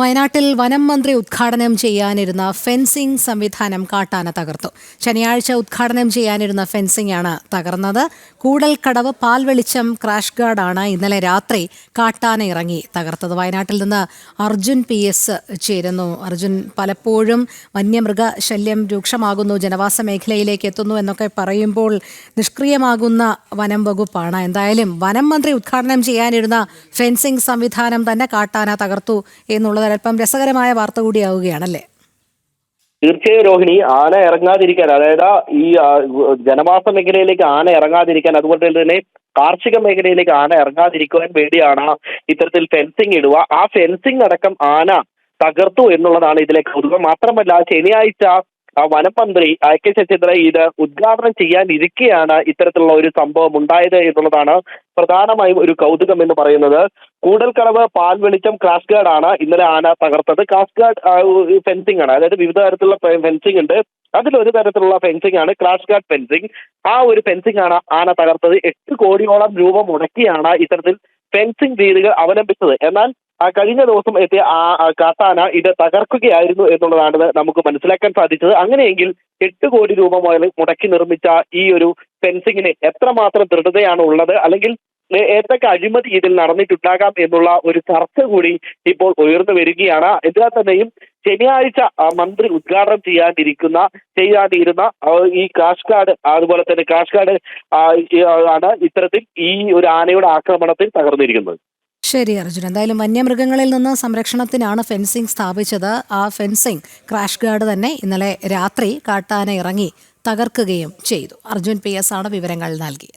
വയനാട്ടിൽ വനം മന്ത്രി ഉദ്ഘാടനം ചെയ്യാനിരുന്ന ഫെൻസിംഗ് സംവിധാനം കാട്ടാന തകർത്തു. ശനിയാഴ്ച ഉദ്ഘാടനം ചെയ്യാനിരുന്ന ഫെൻസിംഗ് ആണ് തകർന്നത്. കൂടൽക്കടവ് പാൽവെളിച്ചം ക്രാഷ് ഗാർഡാണ് ഇന്നലെ രാത്രി കാട്ടാന ഇറങ്ങി തകർത്തത്. വയനാട്ടിൽ നിന്ന് അർജുൻ പി എസ് ചേരുന്നു. അർജുൻ പലപ്പോഴും വന്യമൃഗ ശല്യം രൂക്ഷമാകുന്നു ജനവാസ മേഖലയിലേക്ക് എത്തുന്നു എന്നൊക്കെ പറയുമ്പോൾ നിഷ്ക്രിയമാകുന്ന വനം വകുപ്പാണ്. എന്തായാലും വനം മന്ത്രി ഉദ്ഘാടനം ചെയ്യാനിരുന്ന ഫെൻസിംഗ് സംവിധാനം തന്നെ കാട്ടാന തകർത്തു എന്നുള്ളത് അല്പം രസകരമായ വാർത്ത കൂടിയാവുകയാണല്ലേ? തീർച്ചയായും രോഹിണി ആന ഇറങ്ങാതിരിക്കാൻ അതായത് ഈ ജനവാസ മേഖലയിലേക്ക് ആന ഇറങ്ങാതിരിക്കാൻ അതുപോലെ തന്നെ കാർഷിക മേഖലയിലേക്ക് ആന ഇറങ്ങാതിരിക്കുവാൻ വേണ്ടിയാണ് ഇത്തരത്തിൽ ഫെൻസിങ് ഇടുക. ആ ഫെൻസിങ് അടക്കം ആന തകർത്തു എന്നുള്ളതാണ് ഇതിലെ കൗതുകം. മാത്രമല്ല ശനിയാഴ്ച ആ വനം മന്ത്രി ഐ കെ ശശീന്ദ്രൻ ഇത് ഉദ്ഘാടനം ചെയ്യാനിരിക്കെയാണ് ഇത്തരത്തിലുള്ള ഒരു സംഭവം ഉണ്ടായത് എന്നുള്ളതാണ് പ്രധാനമായും ഒരു കൗതുകം എന്ന് പറയുന്നത്. കൂടൽക്കടവ് പാൽ വെളിച്ചം ക്രാഷ് ഗാർഡ് ആണ് ഇന്നലെ ആന തകർത്തത്. ക്രാഷ് ഗാർഡ് ഫെൻസിംഗ് ആണ്. അതായത് വിവിധ തരത്തിലുള്ള ഫെൻസിംഗ് ഉണ്ട്. അതിലൊരു തരത്തിലുള്ള ഫെൻസിംഗ് ആണ് ക്രാഷ് ഗാർഡ് ഫെൻസിംഗ്. ആ ഒരു ഫെൻസിംഗ് ആണ് ആന തകർത്തത്. എട്ട് കോടിയോളം രൂപ മുടക്കിയാണ് ഇത്തരത്തിൽ ഫെൻസിംഗ് രീതികൾ അവലംബിച്ചത്. എന്നാൽ കഴിഞ്ഞ ദിവസം എത്തിയ ആ കാട്ടാന ഇത് തകർക്കുകയായിരുന്നു എന്നുള്ളതാണ് നമുക്ക് മനസ്സിലാക്കാൻ സാധിച്ചത്. അങ്ങനെയെങ്കിൽ എട്ട് കോടി രൂപ മുതൽ മുടക്കി നിർമ്മിച്ച ഈ ഒരു ഫെൻസിങ്ങിന് എത്രമാത്രം ദൃഢതയാണ് ഉള്ളത്? അല്ലെങ്കിൽ ഏതൊക്കെ അഴിമതി ഇതിൽ നടന്നിട്ടുണ്ടാകാം എന്നുള്ള ഒരു ചർച്ച കൂടി ഇപ്പോൾ ഉയർന്നു വരികയാണ്. എന്നാൽ തന്നെയും ശനിയാഴ്ച മന്ത്രി ഉദ്ഘാടനം ചെയ്യാനിരിക്കുന്ന ചെയ്യാനിരുന്ന ആ, ഈ കാഷ് കാർഡ് അതുപോലെ തന്നെ കാഷ് കാർഡ് ആണ് ഇത്തരത്തിൽ ഈ ഒരു ആനയുടെ ആക്രമണത്തിൽ തകർന്നിരിക്കുന്നത്. ശരി അർജുൻ. എന്തായാലും വന്യമൃഗങ്ങളിൽ നിന്ന് സംരക്ഷണത്തിനാണ് ഫെൻസിംഗ് സ്ഥാപിച്ചത്. ആ ഫെൻസിംഗ് ക്രാഷ് ഗാർഡ് തന്നെ ഇന്നലെ രാത്രി കാട്ടാന ഇറങ്ങി തകർക്കുകയും ചെയ്തു. അർജുൻ പി എസ് ആണ് വിവരങ്ങൾ നൽകിയത്.